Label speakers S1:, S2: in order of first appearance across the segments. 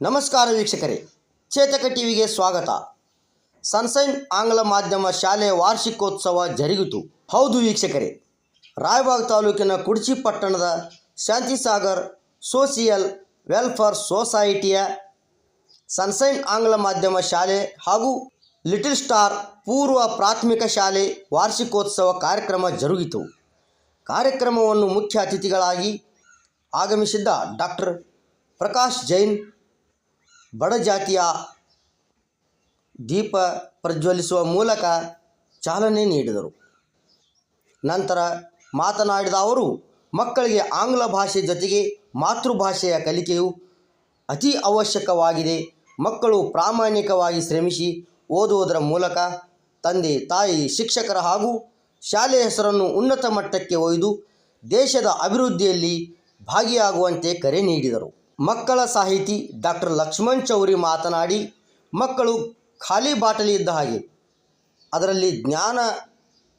S1: ನಮಸ್ಕಾರ ವೀಕ್ಷಕರೇ. ಚೇತಕ ಟಿವಿಗೆ ಸ್ವಾಗತ. ಸನ್ಸೈನ್ ಆಂಗ್ಲ ಮಾಧ್ಯಮ ಶಾಲೆ ವಾರ್ಷಿಕೋತ್ಸವ ಜರುಗಿತು. ಹೌದು ವೀಕ್ಷಕರೇ. ರಾಯಬಾಗ್ ತಾಲೂಕಿನ ಕುಡ್ಚಿ ಪಟ್ಟಣದ ಶಾಂತಿಸಾಗರ್ ಸೋಷಿಯಲ್ ವೆಲ್ಫೇರ್ ಸೊಸೈಟಿಯ ಸನ್ಸೈನ್ ಆಂಗ್ಲ ಮಾಧ್ಯಮ ಶಾಲೆ ಹಾಗೂ ಲಿಟಲ್ ಸ್ಟಾರ್ ಪೂರ್ವ ಪ್ರಾಥಮಿಕ ಶಾಲೆ ವಾರ್ಷಿಕೋತ್ಸವ ಕಾರ್ಯಕ್ರಮ ಜರುಗಿತು. ಕಾರ್ಯಕ್ರಮವನ್ನು ಮುಖ್ಯ ಅತಿಥಿಗಳಾಗಿ ಆಗಮಿಸಿದ್ದ ಡಾಕ್ಟರ್ ಪ್ರಕಾಶ್ ಜೈನ್ ಬಡ ಜಾತಿಯ ದೀಪ ಪ್ರಜ್ವಲಿಸುವ ಮೂಲಕ ಚಾಲನೆ ನೀಡಿದರು. ನಂತರ ಮಾತನಾಡಿದ ಅವರು, ಮಕ್ಕಳಿಗೆ ಆಂಗ್ಲ ಭಾಷೆ ಜೊತೆಗೆ ಮಾತೃಭಾಷೆಯ ಕಲಿಕೆಯು ಅತಿ ಅವಶ್ಯಕವಾಗಿದೆ. ಮಕ್ಕಳು ಪ್ರಾಮಾಣಿಕವಾಗಿ ಶ್ರಮಿಸಿ ಓದುವುದರ ಮೂಲಕ ತಂದೆ, ತಾಯಿ, ಶಿಕ್ಷಕರ ಹಾಗೂ ಶಾಲೆಯ ಹೆಸರನ್ನು ಉನ್ನತ ಮಟ್ಟಕ್ಕೆ ಒಯ್ದು ದೇಶದ ಅಭಿವೃದ್ಧಿಯಲ್ಲಿ ಭಾಗಿಯಾಗುವಂತೆ ಕರೆ ನೀಡಿದರು. ಮಕ್ಕಳ ಸಾಹಿತಿ ಡಾಕ್ಟರ್ ಲಕ್ಷ್ಮಣ್ ಚೌರಿ ಮಾತನಾಡಿ, ಮಕ್ಕಳು ಖಾಲಿ ಬಾಟಲಿ ಇದ್ದ ಹಾಗೆ, ಅದರಲ್ಲಿ ಜ್ಞಾನ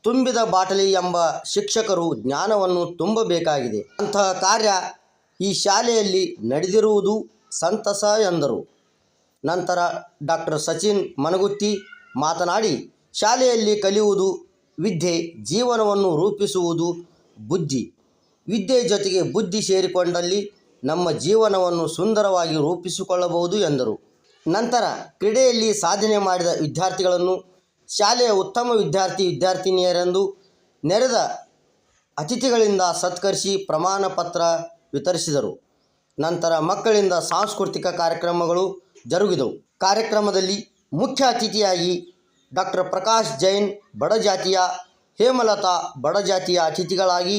S1: ತುಂಬಿದ ಬಾಟಲಿ ಎಂಬ ಶಿಕ್ಷಕರು ಜ್ಞಾನವನ್ನು ತುಂಬಬೇಕಾಗಿದೆ. ಅಂತಹ ಕಾರ್ಯ ಈ ಶಾಲೆಯಲ್ಲಿ ನಡೆದಿರುವುದು ಸಂತಸ ಎಂದರು. ನಂತರ ಡಾಕ್ಟರ್ ಸಚಿನ್ ಮನಗುತ್ತಿ ಮಾತನಾಡಿ, ಶಾಲೆಯಲ್ಲಿ ಕಲಿಯುವುದು ವಿದ್ಯೆ, ಜೀವನವನ್ನು ರೂಪಿಸುವುದು ಬುದ್ಧಿ. ವಿದ್ಯೆ ಜೊತೆಗೆ ಬುದ್ಧಿ ಸೇರಿಕೊಂಡಲ್ಲಿ ನಮ್ಮ ಜೀವನವನ್ನು ಸುಂದರವಾಗಿ ರೂಪಿಸಿಕೊಳ್ಳಬಹುದು ಎಂದರು. ನಂತರ ಕ್ರೀಡೆಯಲ್ಲಿ ಸಾಧನೆ ಮಾಡಿದ ವಿದ್ಯಾರ್ಥಿಗಳನ್ನು ಶಾಲೆಯ ಉತ್ತಮ ವಿದ್ಯಾರ್ಥಿ ವಿದ್ಯಾರ್ಥಿನಿಯರೆಂದು ನೆರೆದ ಅತಿಥಿಗಳಿಂದ ಸತ್ಕರಿಸಿ ಪ್ರಮಾಣ ಪತ್ರ ವಿತರಿಸಿದರು. ನಂತರ ಮಕ್ಕಳಿಂದ ಸಾಂಸ್ಕೃತಿಕ ಕಾರ್ಯಕ್ರಮಗಳು ಜರುಗಿದವು. ಕಾರ್ಯಕ್ರಮದಲ್ಲಿ ಮುಖ್ಯ ಅತಿಥಿಯಾಗಿ ಡಾಕ್ಟರ್ ಪ್ರಕಾಶ್ ಜೈನ್ ಬಡಜಾತಿಯ, ಹೇಮಲತಾ ಬಡಜಾತಿಯ ಅತಿಥಿಗಳಾಗಿ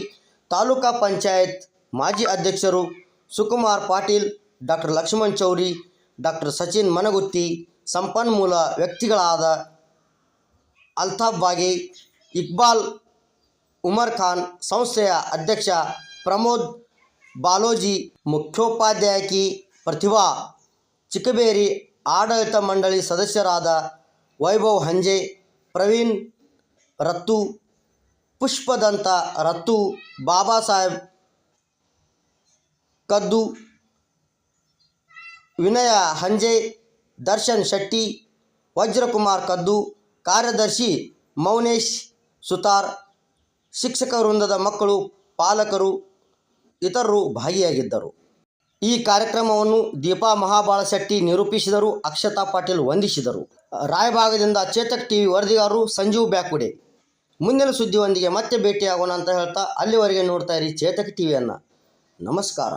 S1: ತಾಲೂಕಾ ಪಂಚಾಯತ್ ಮಾಜಿ ಅಧ್ಯಕ್ಷರು ಸುಕುಮಾರ್ ಪಾಟೀಲ್, ಡಾಕ್ಟರ್ ಲಕ್ಷ್ಮಣ್ ಚೌರಿ, ಡಾಕ್ಟರ್ ಸಚಿನ್ ಮನಗುತ್ತಿ, ಸಂಪನ್ಮೂಲ ವ್ಯಕ್ತಿಗಳಾದ ಅಲ್ತಾಫ್ ಬಾಗಿ, ಇಕ್ಬಾಲ್ ಉಮರ್ ಖಾನ್, ಸಂಸ್ಥೆಯ ಅಧ್ಯಕ್ಷ ಪ್ರಮೋದ್ ಬಾಲೋಜಿ, ಮುಖ್ಯೋಪಾಧ್ಯಾಯಕಿ ಪ್ರತಿಭಾ ಚಿಕ್ಕಬೇರಿ, ಆಡಳಿತ ಮಂಡಳಿ ಸದಸ್ಯರಾದ ವೈಭವ್ ಹಂಜೆ, ಪ್ರವೀಣ್ ರತ್ತು, ಪುಷ್ಪದಂತ ರತ್ತು, ಬಾಬಾ ಸಾಹೇಬ್ ಕದ್ದು. ವಿನಯ ಹಂಜೆ, ದರ್ಶನ್ ಶೆಟ್ಟಿ, ವಜ್ರಕುಮಾರ್ ಕದ್ದು, ಕಾರ್ಯದರ್ಶಿ ಮೌನೇಶ್ ಸುತಾರ್, ಶಿಕ್ಷಕ ವೃಂದದ ಮಕ್ಕಳು, ಪಾಲಕರು, ಇತರರು ಭಾಗಿಯಾಗಿದ್ದರು. ಈ ಕಾರ್ಯಕ್ರಮವನ್ನು ದೀಪಾ ಮಹಾಬಾಳ ಶೆಟ್ಟಿ ನಿರೂಪಿಸಿದರು, ಅಕ್ಷತಾ ಪಾಟೀಲ್ ವಂದಿಸಿದರು. ರಾಯಭಾಗದಿಂದ ಚೇತಕ್ ಟಿವಿ ವರದಿಗಾರರು ಸಂಜೀವ್ ಬ್ಯಾಕುಡೆ. ಮುಂದಿನ ಸುದ್ದಿಯೊಂದಿಗೆ ಮತ್ತೆ ಭೇಟಿಯಾಗೋಣ ಅಂತ ಹೇಳ್ತಾ ಅಲ್ಲಿವರೆಗೆ ನೋಡ್ತಾ ಇರಿ ಚೇತಕ್ ಟಿವಿಯನ್ನು. ನಮಸ್ಕಾರ.